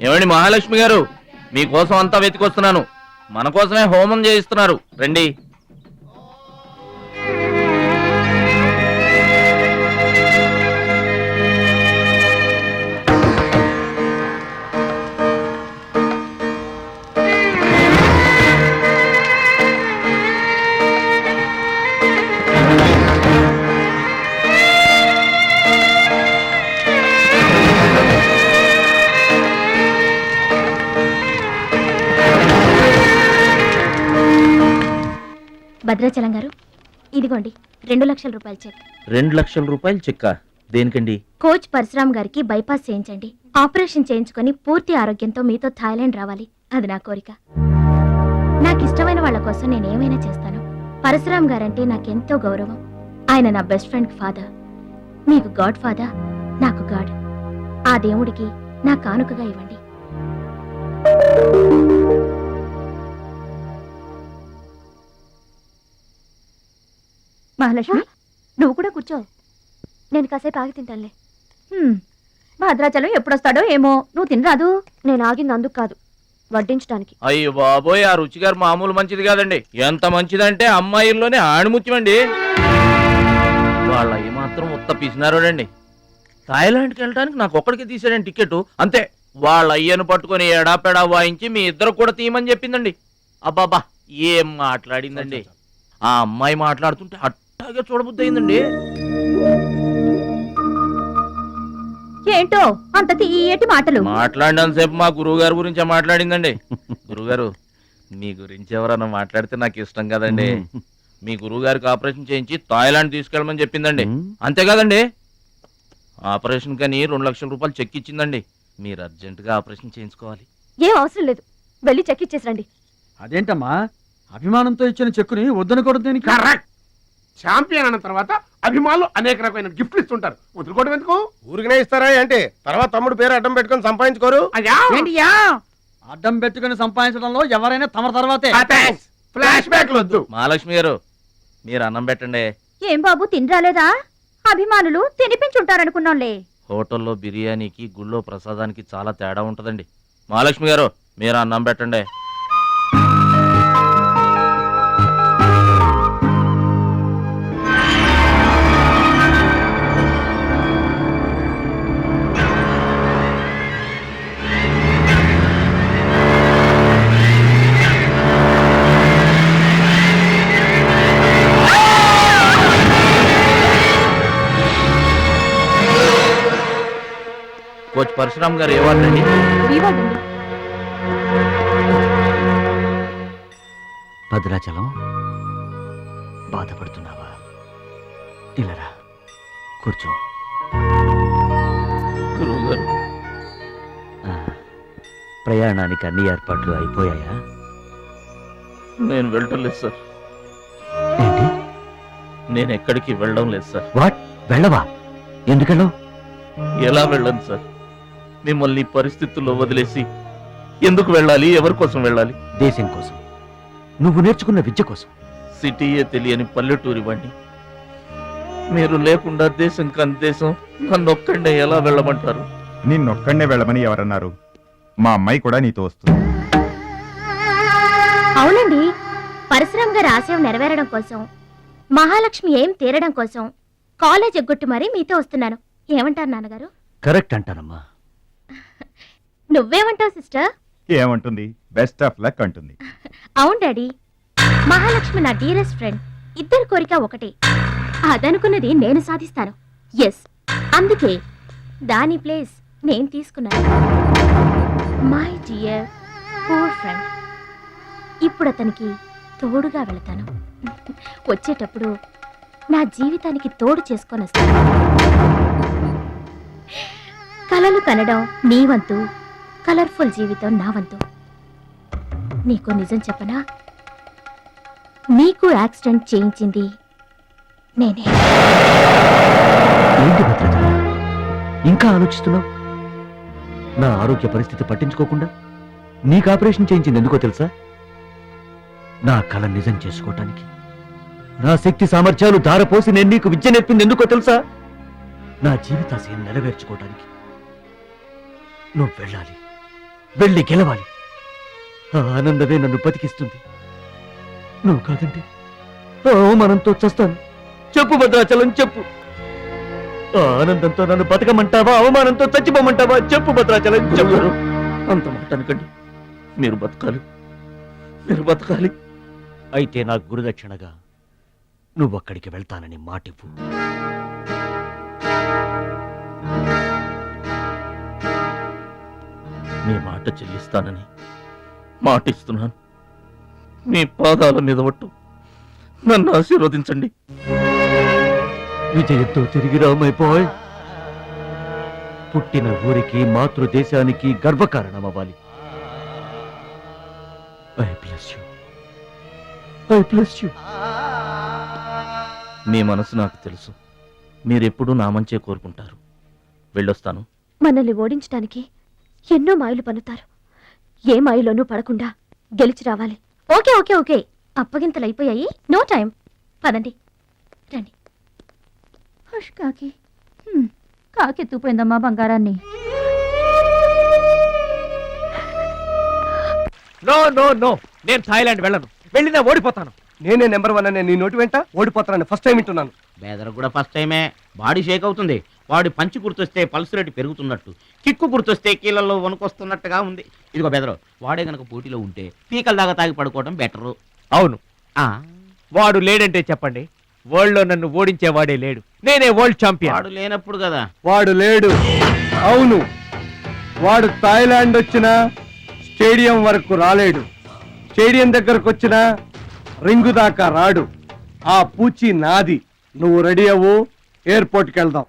ఏమండి మహాలక్ష్మి గారు? మీకోసం అంతా వెతికొస్తున్నాను. మన కోసమే హోమం చేయిస్తున్నారు. రండి. భద్రాచలం గారు ఇదిగోండి రెండు లక్షల రూపాయల చెక్. రెండు లక్షల రూపాయలు చెక్క? దేనికండి? కోచ్ పరశురామ్ గారికి బైపాస్ చేయించండి. ఆపరేషన్ చేయించుకొని పూర్తి ఆరోగ్యంతో మీతో థాయిలాండ్ రావాలి. అది నా కోరిక. నాకు ఇష్టమైన వాళ్ళ కోసం నేను ఏమైనా చేస్తాను? పరశురామ్ గారంటే నాకెంతో గౌరవం. ఆయన నా బెస్ట్ ఫ్రెండ్ ఫాదర్. మీకు గాడ్ ఫాదర్ నాకు గాడ్. ఆ దేవుడికి నా కానుకగా ఇవ్వండి. మహాలక్ష్మి నువ్వు కూడా కూర్చో. నేను కాసేపు ఆగి తింటానులే. భద్రాచలం ఎప్పుడొస్తాడో ఏమో. నువ్వు తినరాదు. నేను ఆగింది అందుకు కాదు. వడ్డించడానికి అయ్యో బాబోయ్ ఆ రుచి గారు మామూలు మంచిది కాదండి. ఎంత మంచిదంటే అమ్మాయిల్లోనే ఆణిముత్యమండి. వాళ్ళ అయ్యి మాత్రం ఉత్త పిసినారోడండి. థాయిలాండ్కి వెళ్ళడానికి నాకు ఒక్కడికి తీసాడండి టికెట్ అంతే. వాళ్ళ అయ్యను పట్టుకొని ఎడాపెడా వాయించి మీ ఇద్దరు కూడా తీయమని చెప్పిందండి. అబ్బాబా ఏం మాట్లాడిందండి? ఆ అమ్మాయి మాట్లాడుతుంటే అట్టాగే చూడబుద్ధి అయిందండి ఏంటో అంత తీయటి మాటలు. మాట్లాడినంతసేపు మా గురువు గారి గురించే మాట్లాడిందండి. గురుగారు మీ గురించి ఎవరన్నా మాట్లాడితే నాకు ఇష్టం కదండి. మీ గురువు గారికి ఆపరేషన్ చేయించి థాయిలాండ్ తీసుకెళ్ళమని చెప్పిందండి. అంతే కదండి. ఆపరేషన్ కని రెండు లక్షల రూపాయలు చెక్ ఇచ్చిందండి. మీరు అర్జెంటుగా ఆపరేషన్ చేయించుకోవాలి. ఏం అవసరం లేదు. వెళ్ళి చెక్ ఇచ్చేసరండి అదేంటమ్మా? అభిమానంతో ఇచ్చిన చెక్కుని వద్దనకూడదు దీనికి? కరెక్ట్. ఛాంపియన్ అన్న తర్వాత అభిమానులు అనేక రకమైన గిఫ్ట్లు ఇస్తుంటారు. వదులుకోవడం ఎందుకు? ఊరికనే ఇస్తారా ఏంటి? తర్వాత తమ్ముడు పేరు అడ్డం పెట్టుకొని సంపాదించుకోరు? అయ్యా! ఏంటియా అడ్డం పెట్టుకుని సంపాదించడంలో ఎవరైనా తమ తర్వాతే. ఫ్లాష్ బ్యాక్ వద్దు. మహాలక్ష్మి గారు మీరు అన్నం పెట్టండి. ఏం బాబు తినరాలేదా? అభిమానులు తినిపించుంటారనుకున్నాంలే. హోటల్లో బిర్యానీకి గుళ్ళో ప్రసాదానికి చాలా తేడా ఉంటుందండి. మహాలక్ష్మి గారు మీరు అన్నం పెట్టండి. కోచ్ పరశురామ్ గారు ఏవారండి ఇవ్వండి. భద్రాచలం బాధపడుతున్నావా? ఇలారా కూర్చో. ప్రయాణానికి అన్ని ఏర్పాట్లు అయిపోయాయా? నేను వెళ్ళటం లేదు సార్. ఏంటి? నేను ఎక్కడికి వెళ్ళడం లేదు సార్. వాట్? వెళ్ళవా? ఎందుకెళ్ళవు ఎలా వెళ్ళను సార్? మిమ్మల్ని పరిస్థితుల్లో వదిలేసి ఎందుకు వెళ్ళాలి? ఎవరి కోసం వెళ్ళాలి? దేశం కోసం. నువ్వు నేర్చుకున్న విద్య కోసం. సిటీయే తెలియని పల్లెటూరి వాణ్ణి. మీరు లేకుండా దేశం కాని దేశం నన్ను ఒక్కడే ఎలా వెళ్ళమంటారు? నిన్నొక్కడే వెళ్ళమని ఎవరన్నారు? మా అమ్మాయి కూడా నీతో వస్తుంది. అవునండి. పరశురామ్ గారి ఆశయం నెరవేరడం కోసం మహాలక్ష్మి ఏం తీరడం కోసం కాలేజ్ ఎగ్గొట్టు మరీ మీతో వస్తున్నాను. ఏమంటారు నాన్నగారు? కరెక్ట్ అంటానమ్మా. నువ్వేమంటావు సిస్టర్? ఏమంటుంది? బెస్ట్ ఆఫ్ లక్ అంటుంది. అవును డాడీ. మహాలక్ష్మి నా డీరెస్ట్ ఫ్రెండ్. ఇద్దరి కోరిక ఒకటే. అదనుకున్నది నేను సాధిస్తాను. ఎస్ అందుకే దాని ప్లేస్ నేను తీసుకున్నాను. మై డియర్ పూర్ ఫ్రెండ్ ఇప్పుడు అతనికి తోడుగా వెళతాను. వచ్చేటప్పుడు నా జీవితానికి తోడు చేసుకొని వస్తాను. కలలు కనడం నీ వంతు. కలర్ఫుల్ జీవితం నా వంతు. నీకు నిజం చెప్పనా? నీకు యాక్సిడెంట్ చేయించింది నేనే. ఏంటి ఇంకా ఆలోచిస్తున్నావు? నా ఆరోగ్య పరిస్థితి పట్టించుకోకుండా నీకు ఆపరేషన్ చేయించింది ఎందుకో తెలుసా? నా కళ నిజం చేసుకోవటానికి నా శక్తి సామర్థ్యాలు ధారపోసి నేను నీకు విద్య నేర్పింది ఎందుకో తెలుసా? నా జీవితాశయం నెరవేర్చుకోవటానికి నువ్వు వెళ్ళాలి. వెళ్ళి గెలవాలి. ఆ ఆనందమే నన్ను బతికిస్తుంది. నువ్వు కాదంటే ఆ అవమానంతో చస్తాను. చెప్పు భద్రాచలం చెప్పు. ఆ ఆనందంతో నన్ను బతకమంటావా అవమానంతో చచ్చిపోమంటావా? చెప్పు భద్రాచలం చెప్పు. అంత మాట అనకండి. మీరు బతకాలి. మీరు బతకాలి. అయితే నా గురుదక్షిణగా నువ్వు అక్కడికి వెళ్తానని మాటివ్వు. మాట చెల్లిస్తానని మాటిస్తున్నాను. మీ పాదాల మీద పట్టు నన్ను ఆశీర్వదించండి. విజయంతో తిరిగి రామైపోయ్ పుట్టిన ఊరికి మాతృదేశానికి గర్వకారణమవ్వాలి. I bless you. I bless you. మీ మనసు నాకు తెలుసు. మీరెప్పుడూ నా మంచే కోరుకుంటారు. వెళ్ళొస్తాను. మనల్ని ఓడించడానికి ఎన్నో మాయలు పన్నుతారు. ఏ మాయలోనూ పడకుండా గెలిచి రావాలి. Okay okay okay. అప్పగింతలు అయిపోయాయి నో టైం. పదండి. రండి. హష్ కాకి. కాకెత్తుపోయిందమ్మా బంగారాన్ని. No no no. నేను థాయిలాండ్ వెళ్ళను. వెళ్ళినా ఓడిపోతాను. నేనే నెంబర్ వన్ అనే నీ నోటి వెంట ఓడిపోతానని ఫస్ట్ టైం వింటున్నాను. బేదర్ కూడా ఫస్ట్ టైమే. బాడీ షేక్ అవుతుంది. వాడి పంచి గుర్తొస్తే పల్స్ రేటు పెరుగుతున్నట్టు కిక్కు గుర్తొస్తే కీళ్ళల్లో వణుకొస్తున్నట్టుగా ఉంది. ఇదిగో బెదరు వాడే గనక పోటీలో ఉంటే పీకల దాకా తాగి పడుకోవడం బెటరు. అవును. వాడు లేడంటే చెప్పండి వరల్డ్లో నన్ను ఓడించేవాడే లేడు. నేనే వరల్డ్ ఛాంపియన్. వాడు లేనప్పుడు కదా. వాడు లేడు. అవును. వాడు థాయిలాండ్ వచ్చినా స్టేడియం వరకు రాలేడు. స్టేడియం దగ్గరకు వచ్చినా రింగు దాకా రాడు. ఆ పూచి నాది. నువ్వు రెడీ అవ్వు ఎయిర్పోర్ట్కి వెళ్దాం.